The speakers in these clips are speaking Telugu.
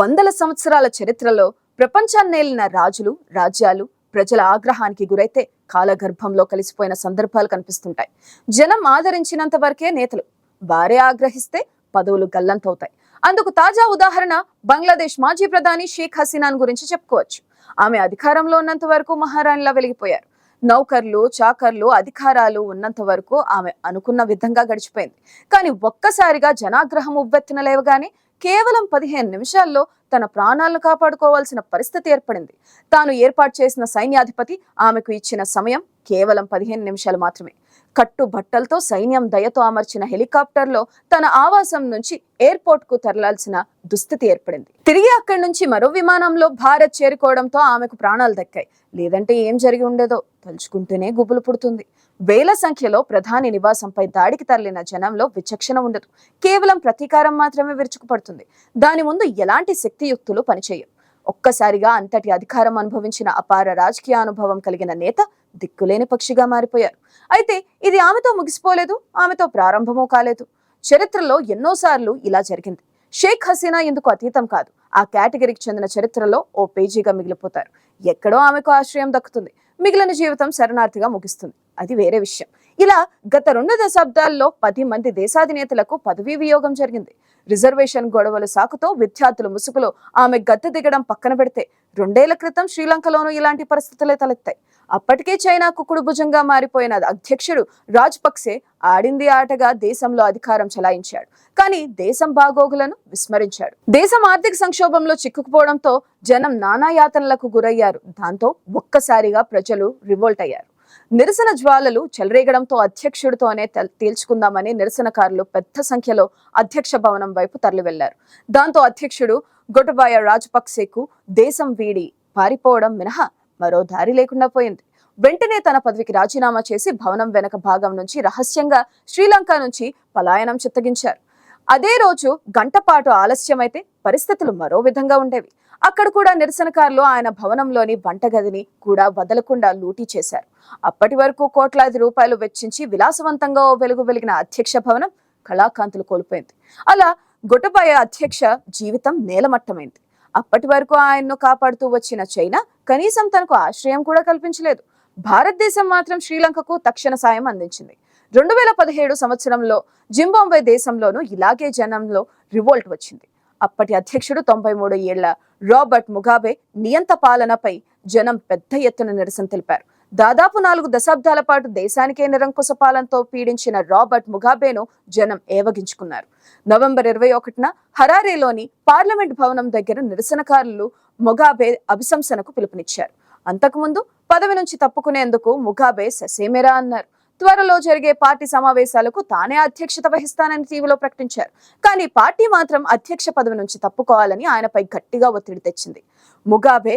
వందల సంవత్సరాల చరిత్రలో ప్రపంచాన్నేలిన రాజులు రాజ్యాలు ప్రజల ఆగ్రహానికి గురైతే కాలగర్భంలో కలిసిపోయిన సందర్భాలు కనిపిస్తుంటాయి. జనం ఆదరించినంత వరకే నేతలు వారే ఆగ్రహిస్తే పదవులు గల్లంతవుతాయి. అందుకు తాజా ఉదాహరణ బంగ్లాదేశ్ మాజీ ప్రధాని షేక్ హసీనాన్ గురించి చెప్పుకోవచ్చు. ఆమె అధికారంలో ఉన్నంత వరకు మహారాణిలా వెలిగిపోయారు. నౌకర్లు చాకర్లు అధికారాలు ఉన్నంత వరకు ఆమె అనుకున్న విధంగా గడిచిపోయింది. కానీ ఒక్కసారిగా జనాగ్రహం ఉవ్వెత్తిన లేవగానే కేవలం పదిహేను నిమిషాల్లో తన ప్రాణాలను కాపాడుకోవాల్సిన పరిస్థితి ఏర్పడింది. తాను ఏర్పాటు చేసిన సైన్యాధిపతి ఆమెకు ఇచ్చిన సమయం కేవలం పదిహేను నిమిషాలు మాత్రమే. కట్టు బట్టలతో సైన్యం దయతో అమర్చిన హెలికాప్టర్లో తన ఆవాసం నుంచి ఎయిర్పోర్ట్కు తరలాల్సిన దుస్థితి ఏర్పడింది. తిరిగి అక్కడి నుంచి మరో విమానంలో భారత్ చేరుకోవడంతో ఆమెకు ప్రాణాలు దక్కాయి. లేదంటే ఏం జరిగి ఉండేదో తలుచుకుంటేనే గుబులు పుడుతుంది. వేల సంఖ్యలో ప్రధాని నివాసంపై దాడికి తరలిన జనంలో విచక్షణ ఉండదు. కేవలం ప్రతీకారం మాత్రమే విరుచుకుపడుతుంది. దాని ముందు ఎలాంటి శక్తియుక్తులు పనిచేయవు ఒక్కసారిగా అంతటి అధికారం అనుభవించిన అపార రాజకీయ అనుభవం కలిగిన నేత దిక్కులేని పక్షిగా మారిపోయారు. అయితే ఇది ఆమెతో ముగిసిపోలేదు ఆమెతో ప్రారంభమూ కాలేదు. చరిత్రలో ఎన్నోసార్లు ఇలా జరిగింది. షేక్ హసీనా ఇందుకు అతీతం కాదు. ఆ కేటగిరీకి చెందిన చరిత్రలో ఓ పేజీగా మిగిలిపోతారు. ఎక్కడో ఆమెకు ఆశ్రయం దక్కుతుంది. మిగిలిన జీవితం శరణార్థిగా ముగిస్తుంది. అది వేరే విషయం. ఇలా గత రెండు దశాబ్దాల్లో పది మంది దేశాధినేతలకు పదవీ వియోగం జరిగింది. రిజర్వేషన్ గొడవలు సాకుతో విద్యార్థుల ముసుగులో ఆమె గద్దె దిగడం పక్కన పెడితే రెండేళ్ళ క్రితం శ్రీలంకలోనూ ఇలాంటి పరిస్థితులే తలెత్తాయి. అప్పటికే చైనా కుక్కుడు భుజంగా మారిపోయిన అధ్యక్షుడు రాజ్పక్సే ఆడింది ఆటగా దేశంలో అధికారం చలాయించాడు. కానీ దేశం బాగోగులను విస్మరించాడు. దేశం ఆర్థిక సంక్షోభంలో చిక్కుకుపోవడంతో జనం నానా యాతనలకు గురయ్యారు. దాంతో ఒక్కసారిగా ప్రజలు రివోల్ట్ అయ్యారు. నిరసన జ్వాలలు చెలరేగడంతో అధ్యక్షుడితోనే తేల్చుకుందామని నిరసనకారులు పెద్ద సంఖ్యలో అధ్యక్ష భవనం వైపు తరలివెళ్ళారు. దాంతో అధ్యక్షుడు గొటబాయ రాజపక్సేకు దేశం వీడి పారిపోవడం మినహా మరో దారి లేకుండా పోయింది. వెంటనే తన పదవికి రాజీనామా చేసి భవనం వెనక భాగం నుంచి రహస్యంగా శ్రీలంక నుంచి పలాయనం చిత్తగించారు. అదే రోజు గంట పాటు ఆలస్యమైతే పరిస్థితులు మరో విధంగా ఉండేవి. అక్కడ కూడా నిరసనకారులు ఆయన భవనంలోని వంటగదిని కూడా వదలకుండా లూటీ చేశారు. అప్పటి వరకు కోట్లాది రూపాయలు వెచ్చించి విలాసవంతంగా వెలుగు వెలిగిన అధ్యక్ష భవనం కళాకాంతులు కోల్పోయింది. అలా గొటబాయ అధ్యక్ష జీవితం నేలమట్టమైంది. అప్పటి వరకు ఆయన్ను కాపాడుతూ వచ్చిన చైనా కనీసం తనకు ఆశ్రయం కూడా కల్పించలేదు. భారతదేశం మాత్రం శ్రీలంకకు తక్షణ సాయం అందించింది. రెండు వేల పదిహేడు సంవత్సరంలో జింబాబ్వే దేశంలోనూ ఇలాగే జనంలో రివోల్ట్ వచ్చింది. అప్పటి అధ్యక్షుడు తొంభై మూడు ఏళ్ళ రాబర్ట్ ముగాబే నియంత పాలనపై జనం పెద్ద ఎత్తున నిరసన తెలిపారు. దాదాపు నాలుగు దశాబ్దాల పాటు దేశానికే నిరంకుశ పాలనతో పీడించిన రాబర్ట్ ముగాబేను జనం ఏవగించుకున్నారు. నవంబర్ ఇరవై ఒకటిన హరారేలోని పార్లమెంట్ భవనం దగ్గర నిరసనకారులు ముగాబే అభిశంసనకు పిలుపునిచ్చారు. అంతకుముందు పదవి నుంచి తప్పుకునేందుకు ముగాబే ససేమెరా అన్నారు. త్వరలో జరిగే పార్టీ సమావేశాలకు తానే అధ్యక్షత వహిస్తానని టీవీలో ప్రకటించారు. కానీ పార్టీ మాత్రం అధ్యక్ష పదవి నుంచి తప్పుకోవాలని ఆయనపై గట్టిగా ఒత్తిడి తెచ్చింది. ముగాబే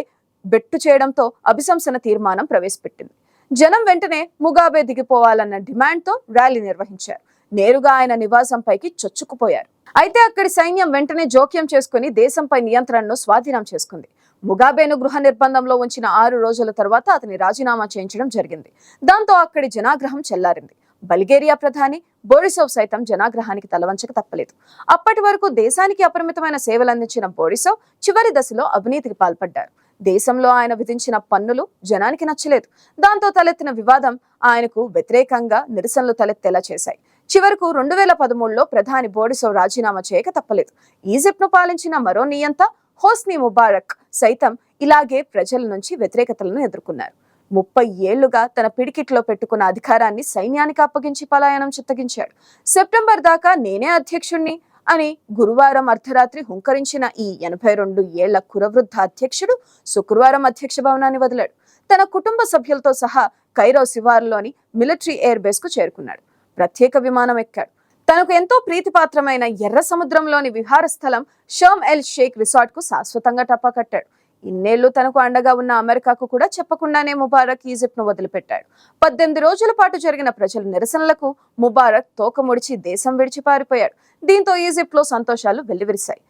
బెట్టు చేయడంతో అభిశంసన తీర్మానం ప్రవేశపెట్టింది. జనం వెంటనే ముగాబే దిగిపోవాలన్న డిమాండ్తో ర్యాలీ నిర్వహించారు. నేరుగా ఆయన నివాసంపైకి చొచ్చుకుపోయారు. అయితే అక్కడి సైన్యం వెంటనే జోక్యం చేసుకుని దేశంపై నియంత్రణను స్వాధీనం చేసుకుంది. ముగాబేను గృహ నిర్బంధంలో ఉంచిన ఆరు రోజుల తర్వాత అతని రాజీనామా చేయించడం జరిగింది. దాంతో అక్కడి జనాగ్రహం చెల్లారింది. బల్గేరియా ప్రధాని బోరిసోవ్ సైతం జనాగ్రహానికి తలవంచక తప్పలేదు. అప్పటి వరకు దేశానికి అపరిమితమైన సేవలు అందించిన బోరిసోవ్ చివరి దశలో అవినీతికి పాల్పడ్డారు. దేశంలో ఆయన విధించిన పన్నులు జనానికి నచ్చలేదు. దాంతో తలెత్తిన వివాదం ఆయనకు వ్యతిరేకంగా నిరసనలు తలెత్తేలా చేశాయి. చివరకు రెండు వేల పదమూడులో ప్రధాని బోరిసోవ్ రాజీనామా చేయక తప్పలేదు. ఈజిప్ట్ను పాలించిన మరో నియంత హోస్ని ముబారక్ సైతం ఇలాగే ప్రజల నుంచి వ్యతిరేకతలను ఎదుర్కొన్నారు. ముప్పై ఏళ్ళుగా తన పిడికిట్లో పెట్టుకున్న అధికారాన్ని సైన్యానికి అప్పగించి పలాయనం చిత్తగించాడు. సెప్టెంబర్ దాకా నేనే అధ్యక్షుణ్ణి అని గురువారం అర్ధరాత్రి హుంకరించిన ఈ ఎనభై రెండు ఏళ్ళ కురవృద్ధ అధ్యక్షుడు శుక్రవారం అధ్యక్ష భవనాన్ని వదిలాడు. తన కుటుంబ సభ్యులతో సహా కైరో శివారులోని మిలిటరీ ఎయిర్ బేస్కు చేరుకున్నాడు. ప్రత్యేక విమానం ఎక్కాడు. తనకు ఎంతో ప్రీతిపాత్రమైన ఎర్ర సముద్రంలోని విహార స్థలం షర్మ్ ఎల్ షేక్ రిసార్ట్కు శాశ్వతంగా టప్పా కట్టాడు. ఇన్నేళ్ళు తనకు అండగా ఉన్న అమెరికాకు కూడా చెప్పకుండానే ముబారక్ ఈజిప్ట్ను వదిలిపెట్టాడు. పద్దెనిమిది రోజుల పాటు జరిగిన ప్రజల నిరసనలకు ముబారక్ తోక ముడిచి దేశం విడిచి పారిపోయాడు. దీంతో ఈజిప్ట్లో సంతోషాలు వెల్లివిరిశాయి.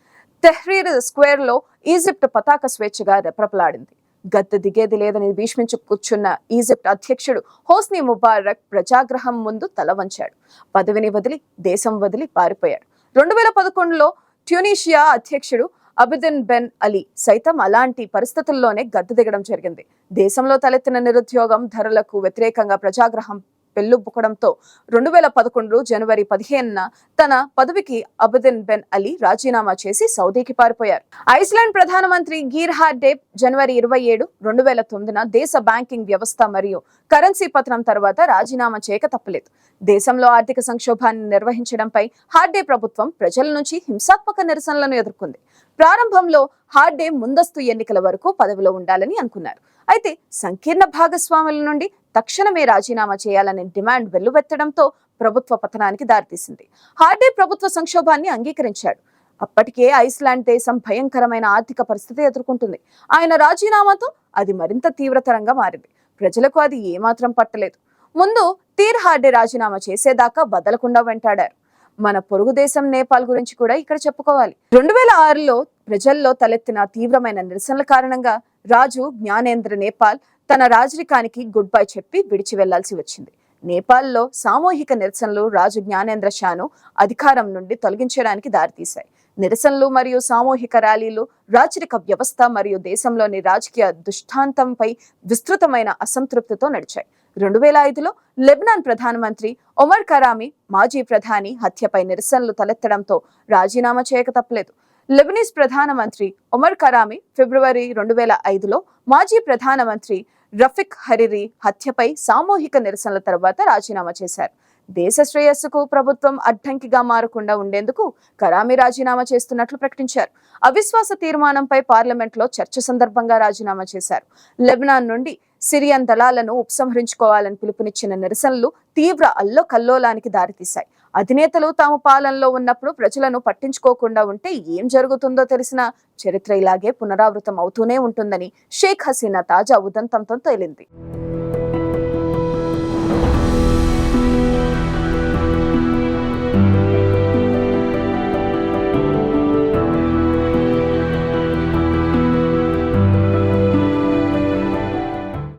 తెహ్రీర్ స్క్వేర్లో ఈజిప్ట్ పతాక స్వేచ్ఛగా రెప్రపలాడింది. గద్ద దిగేది లేదని భీష్మించు కూర్చున్న ఈజిప్ట్ అధ్యక్షుడు హోస్ని ముబారక్ ప్రజాగ్రహం ముందు తల వంచాడు. పదవిని వదిలి దేశం వదిలి పారిపోయాడు. రెండు వేల పదకొండులో ట్యూనీషియా అధ్యక్షుడు అబిదిన్ బెన్ అలీ సైతం అలాంటి పరిస్థితుల్లోనే గద్దె దిగడం జరిగింది. దేశంలో తలెత్తిన నిరుద్యోగం ధరలకు వ్యతిరేకంగా ప్రజాగ్రహం పెళ్ళుబుకడంతో రెండు వేల పదకొండు జనవరి పదిహేనున తన పదవికి అబుదిన్ బెన్ అలీ రాజీనామా చేసి సౌదీకి పారిపోయారు. ఐస్లాండ్ ప్రధానమంత్రి గీర్ హార్డేప్ జనవరి ఇరవై ఏడు రెండు వేల తొమ్మిదిన దేశ బ్యాంకింగ్ వ్యవస్థ మరియు కరెన్సీ పత్రం తర్వాత రాజీనామా చేయక తప్పలేదు. దేశంలో ఆర్థిక సంక్షోభాన్ని నిర్వహించడంపై హార్డే ప్రభుత్వం ప్రజల నుంచి హింసాత్మక నిరసనలను ఎదుర్కొంది. ప్రారంభంలో హార్డే ముందస్తు ఎన్నికల వరకు పదవిలో ఉండాలని అనుకున్నారు. అయితే సంకీర్ణ భాగస్వాముల నుండి తక్షణమే రాజీనామా చేయాలనే డిమాండ్ వెల్లువెత్తడంతో ప్రభుత్వ పతనానికి దారితీసింది. హార్డే ప్రభుత్వ సంక్షోభాన్ని అంగీకరించాడు. అప్పటికే ఐస్లాండ్ దేశం భయంకరమైన ఆర్థిక పరిస్థితి ఎదుర్కొంటుంది. ఆయన రాజీనామాతో అది మరింత తీవ్రతరంగా మారింది. ప్రజలకు అది ఏమాత్రం పట్టలేదు. ముందు తీర్ హార్డే రాజీనామా చేసేదాకా బదలకుండా వెంటాడారు. మన పొరుగు దేశం నేపాల్ గురించి కూడా ఇక్కడ చెప్పుకోవాలి. రెండు వేల ఆరులో ప్రజల్లో తలెత్తిన తీవ్రమైన నిరసనల కారణంగా రాజు జ్ఞానేంద్ర నేపాల్ తన రాజరికానికి గుడ్ బై చెప్పి విడిచి వెళ్ళాల్సి వచ్చింది. నేపాల్లో సామూహిక నిరసనలు రాజు జ్ఞానేంద్ర షాను అధికారం నుండి తొలగించడానికి దారితీశాయి. నిరసనలు మరియు సామూహిక ర్యాలీలు రాచరిక వ్యవస్థ మరియు దేశంలోని రాజకీయ దుష్టాంతంపై విస్తృతమైన అసంతృప్తితో నడిచాయి. రెండు వేల ఐదులో లెబనాన్ ప్రధానమంత్రి ఒమర్ కరామి మాజీ ప్రధాని హత్యపై నిరసనలు తలెత్తడంతో రాజీనామా చేయక తప్పలేదు. లెబనీస్ ప్రధానమంత్రి ఒమర్ కరామి ఫిబ్రవరి రెండు వేల ఐదులో మాజీ ప్రధానమంత్రి రఫిక్ హరిరి హత్యపై సామూహిక నిరసనల తర్వాత రాజీనామా చేశారు. దేశ శ్రేయస్సుకు ప్రభుత్వం అడ్డంకిగా మారకుండా ఉండేందుకు కరామి రాజీనామా చేస్తున్నట్లు ప్రకటించారు. అవిశ్వాస తీర్మానంపై పార్లమెంట్లో చర్చ సందర్భంగా రాజీనామా చేశారు. లెబనాన్ నుండి సిరియన్ దళాలను ఉపసంహరించుకోవాలని పిలుపునిచ్చిన నిరసనలు తీవ్ర అల్లోకల్లోలానికి దారితీశాయి. అధినేతలు తాము పాలనలో ఉన్నప్పుడు ప్రజలను పట్టించుకోకుండా ఉంటే ఏం జరుగుతుందో తెలిసిన చరిత్ర ఇలాగే పునరావృతం అవుతూనే ఉంటుందని షేక్ హసీనా తాజా ఉదంతంతో తేలింది.